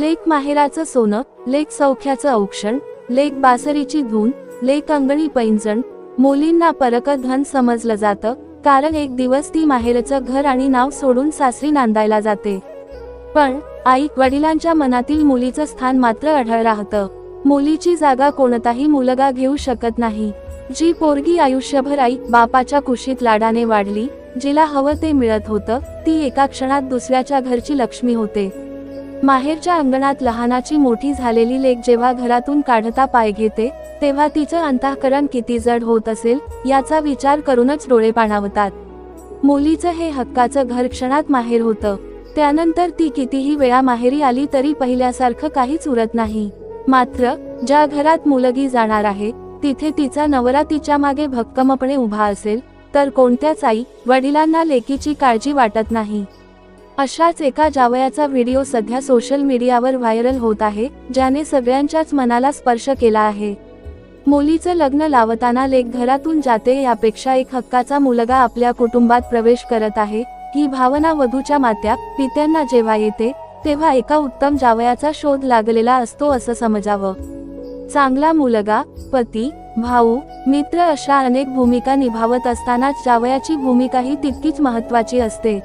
लेक माहेराचं सोनं लेक सौख्याचं औक्षण लेक बासरीची धून लेक अंगणी पैंजण मुलींना परकधन समजलं जातं कारण एक दिवस ती माहेरचं घर आणि नाव सोडून सासरी नांदायला जाते. पण आई वडिलांच्या मनातील मुलीचं स्थान मात्र आढळ राहतं. मुलीची जागा कोणताही मुलगा घेऊ शकत नाही. जी पोरगी आयुष्यभर आई बापाच्या कुशीत लाडाने वाढली जिला हवं ते मिळत होतं ती एका क्षणात दुसऱ्याच्या घरची लक्ष्मी होते. माहेरच्या अंगणात लहानाची मोठी झालेली लेक जेव्हा घरातून काढता पाय घेते तेव्हा तिचं अंतःकरण किती जड होत असेल याचा विचार करूनच डोळे पाणावतात. मुलीचं हे हक्काचं घर क्षणात माहेर होतं. त्यानंतर ती कितीही वेळा माहेरी आली तरी पहिल्यासारखं काहीच उरत नाही. मात्र ज्या घरात मुलगी जाणार आहे तिथे तिचा नवरा तिच्यामागे भक्कमपणे उभा असेल तर कोणत्याच आई वडिलांना लेकीची काळजी वाटत नाही. अशाच एका जावयाचा व्हिडिओ सध्या सोशल मीडियावर व्हायरल होत आहे ज्याने सगळ्यांच्याच मनाला स्पर्श केला आहे. मुलीचं लग्न लावताना लेख घरातून जाते यापेक्षा एक हक्काचा मुलगा आपल्या कुटुंबात प्रवेश करत आहे ही भावना वधूच्या मात्या पित्यांना जेव्हा येते तेव्हा एका उत्तम जावयाचा शोध लागलेला असतो असं समजावं. चांगला मुलगा पती भाऊ मित्र अशा अनेक भूमिका निभावत असतानाच जावयाची भूमिकाही तितकीच महत्वाची असते.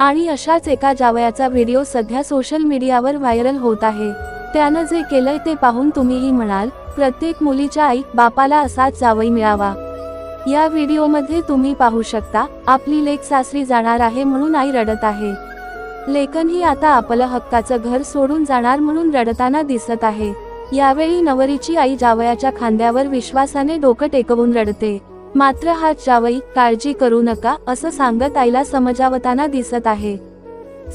आणि अशाच एका जावयाचा व्हिडिओ सध्या सोशल मीडियावर व्हायरल होत आहे. त्यानं जे केलंय ते पाहून तुम्हीही म्हणाल प्रत्येक मुलीच्या आई बापाला असाच जावई मिळावा. या व्हिडिओमध्ये तुम्ही पाहू शकता आपली लेक सासरी जाणार आहे म्हणून आई रडत आहे. लेखन ही आता आपलं हक्काचं घर सोडून जाणार म्हणून रडताना दिसत आहे. यावेळी नवरीची आई जावयाच्या खांद्यावर विश्वासाने डोकं टेकवून रडते. मात्र हा जावई काळजी करू नका असं सांगत आईला समजावताना दिसत आहे.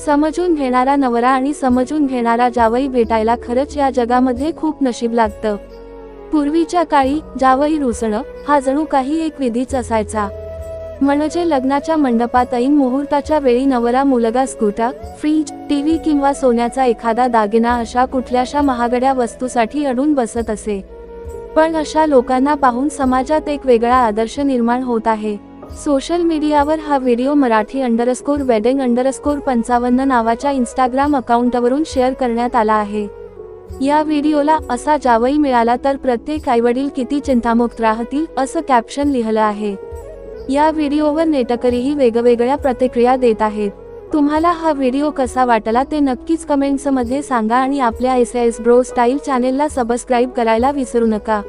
समजून घेणारा नवरा आणि समजून घेणारा जावई भेटायला खरंच या जगामध्ये खूप नशीब लागतं. पूर्वीच्या काळी जावई रुसणं हा जणू काही एक विधीच असायचा. म्हणजे लग्नाच्या मंडपात ऐन मुहूर्ताच्या वेळी नवरा मुलगा स्कूटर फ्रीज टीव्ही किंवा सोन्याचा एखादा दागिना अशा कुठल्याशा महागड्या वस्तूसाठी अडून बसत असे. पण अशा लोकांना पाहून समाजात एक वेगळा आदर्श निर्माण होत आहे. सोशल मीडियावर हा video Marathi underscore wedding underscore पंचावन्न नावाच्या इंस्टाग्राम अकाउंटवरून शेअर करण्यात आला आहे. या व्हिडिओला असा जावई मिळाला तर प्रत्येक आईवडील किती चिंतामुक्त राहतील असं कॅप्शन लिहिलं आहे. या व्हिडिओवर नेटकरीही वेगवेगळ्या प्रतिक्रिया देत आहेत. तुम्हाला हा व्हिडिओ कसा वाटला ते नक्कीच कमेंट्समध्ये सांगा आणि आपल्या एस एस ब्रो स्टाईल चॅनेलला सबस्क्राईब करायला विसरू नका.